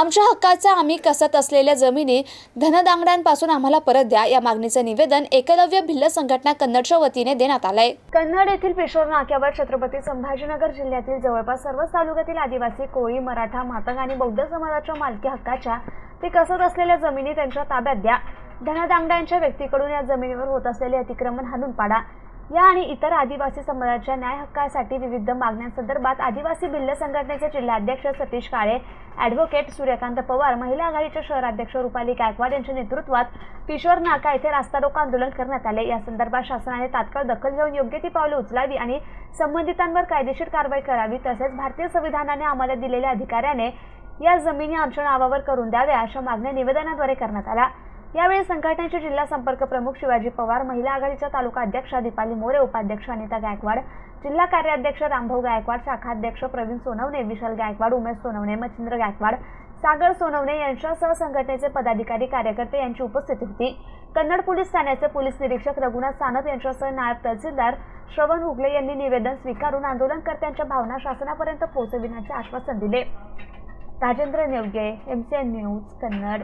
आमच्या हक्काचा आम्ही कसत असलेल्या जमिनी धनदांगड्यांपासून आम्हाला परत द्या या मागणीचं निवेदन एकलव्य भिल्ल संघटना कन्नडच्या वतीने देण्यात आलंय. कन्नड येथील पेशोर नाक्यावर छत्रपती संभाजीनगर जिल्ह्यातील जवळपास सर्वच तालुक्यातील आदिवासी कोळी मराठा मातंग आणि बौद्ध समाजाच्या मालकी हक्काच्या ते कसत असलेल्या जमिनी त्यांच्या ताब्यात द्या. धनदांगड्यांच्या व्यक्तीकडून या जमिनीवर होत असलेले अतिक्रमण हाणून पाडा. या आणि इतर आदिवासी समाजाच्या न्याय हक्कासाठी विविध मागण्यांसंदर्भात आदिवासी भिल्ल संघटनेचे जिल्हाध्यक्ष सतीश काळे ॲडव्होकेट सूर्यकांत पवार महिला आघाडीच्या शहराध्यक्ष रुपाली गायकवाड यांच्या नेतृत्वात किशोर नाका येथे रास्ता रोको आंदोलन करण्यात आले. या संदर्भात शासनाने तात्काळ दखल घेऊन योग्य ती पावले उचलावी आणि संबंधितांवर कायदेशीर कारवाई करावी तसेच भारतीय संविधानाने आम्हाला दिलेल्या अधिकाऱ्याने या जमिनी आमच्या नावावर करून द्याव्या अशा मागण्या निवेदनाद्वारे करण्यात आल्या. यावेळी संघटनेचे जिल्हा संपर्क प्रमुख शिवाजी पवार महिला आघाडीच्या तालुका अध्यक्षा दीपाली मोरे उपाध्यक्ष अनिता गायकवाड जिल्हा कार्याध्यक्ष रामभाऊ गायकवाड शाखाध्यक्ष प्रवीण सोनवणे विशाल गायकवाड उमेश सोनवणे मच्छिंद्र गायकवाड सागर सोनवणे यांच्यासह संघटनेचे पदाधिकारी कार्यकर्ते यांची उपस्थिती होती. कन्नड पोलीस ठाण्याचे पोलीस निरीक्षक रघुनाथ सानप यांच्यासह नायब तहसीलदार श्रवण हुगले यांनी निवेदन स्वीकारून आंदोलनकर्त्यांच्या भावना शासनापर्यंत पोहोचविण्याचे आश्वासन दिले. Rajendra Nevge MCN news Kannad.